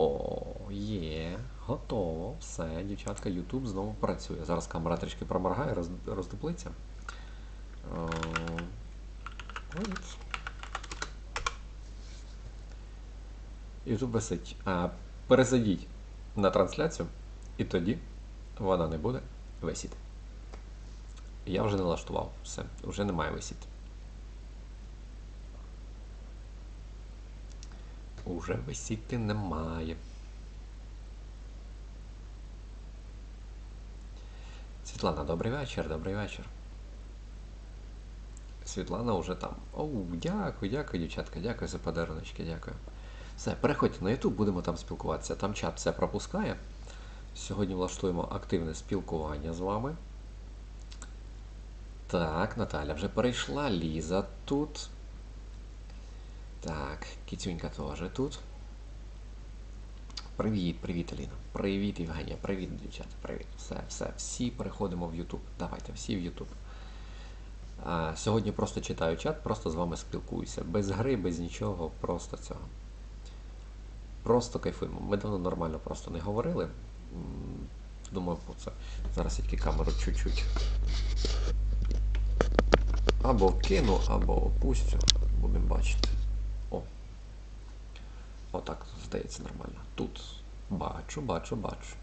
О, є, готово. Все, дівчатка, YouTube знову працює. Зараз камера трішки проморгає, роз, роздуплиться. YouTube висить. А, перезайдіть на трансляцію, і тоді вона не буде висіти. Я вже налаштував. Все, вже немає висіти. Уже висіти немає. Світлана, добрий вечір, добрий вечір. Світлана вже там. Оу, дякую, дякую, дівчатка, дякую за подаруночки, дякую. Все, переходьте на YouTube, будемо там спілкуватися. Там чат все пропускає. Сьогодні влаштуємо активне спілкування з вами. Так, Наталя вже перейшла, Ліза тут. Так, Кіцюнька теж тут. Привіт, привіт, Аліна. Привіт, Євгенія. Привіт, дівчата. Привіт. Все, все. Всі переходимо в YouTube. Давайте, всі в YouTube. Сьогодні просто читаю чат, просто з вами спілкуюся. Без гри, без нічого, просто цього. Просто кайфуємо. Ми давно нормально просто не говорили. Думаю, про це. Зараз я тільки камеру чуть-чуть. Або кину, або опустю. Будемо бачити. Отак, здається, нормально. Тут бачу, бачу, бачу.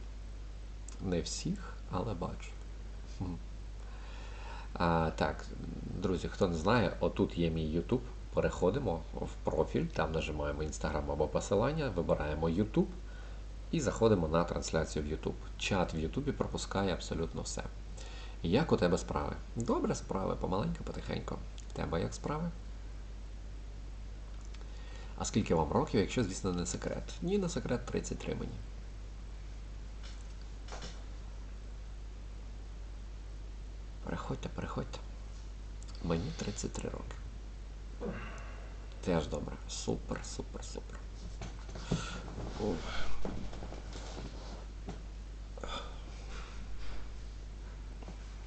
Не всіх, але бачу. А, так, друзі, хто не знає, отут є мій YouTube. Переходимо в профіль, там нажимаємо Instagram або посилання, вибираємо YouTube і заходимо на трансляцію в YouTube. Чат в YouTube пропускає абсолютно все. Як у тебе справи? Добре справи, помаленьку, потихеньку. В тебе як справи? А скільки вам років, якщо, звісно, не секрет? Ні, не секрет 33 мені. Переходьте, переходьте. Мені 33 роки. Теж добре. Супер, супер, супер. Ух.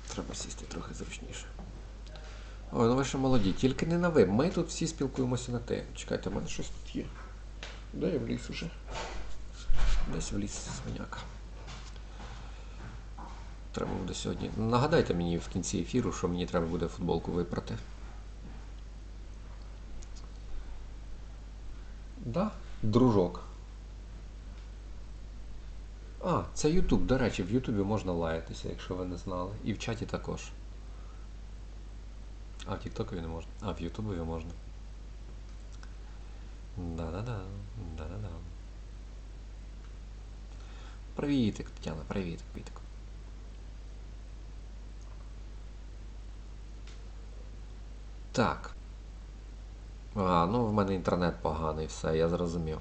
Треба сісти трохи зручніше. Ой, ну ви ще молоді, тільки не на ви. Ми тут всі спілкуємося на те. Чекайте, в мене щось тут є. Де я вліз уже? Десь вліз свиняка. Треба буде сьогодні. Нагадайте мені в кінці ефіру, що мені треба буде футболку випрати. Да, дружок. А, це Ютуб. До речі, в Ютубі можна лаятися, якщо ви не знали. І в чаті також. А в Тіктокові не можна. А в Ютубові можна. Да-да-да. Да-да-да. Привітик, Тетяна, привіт, привітик. Так. А, ну в мене інтернет поганий, все, я зрозумів.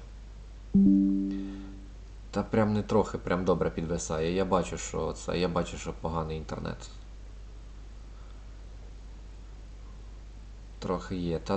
Та прям не трохи, прям добре підвисає. Я бачу, що це. Я бачу, що поганий інтернет. Трохи є. Та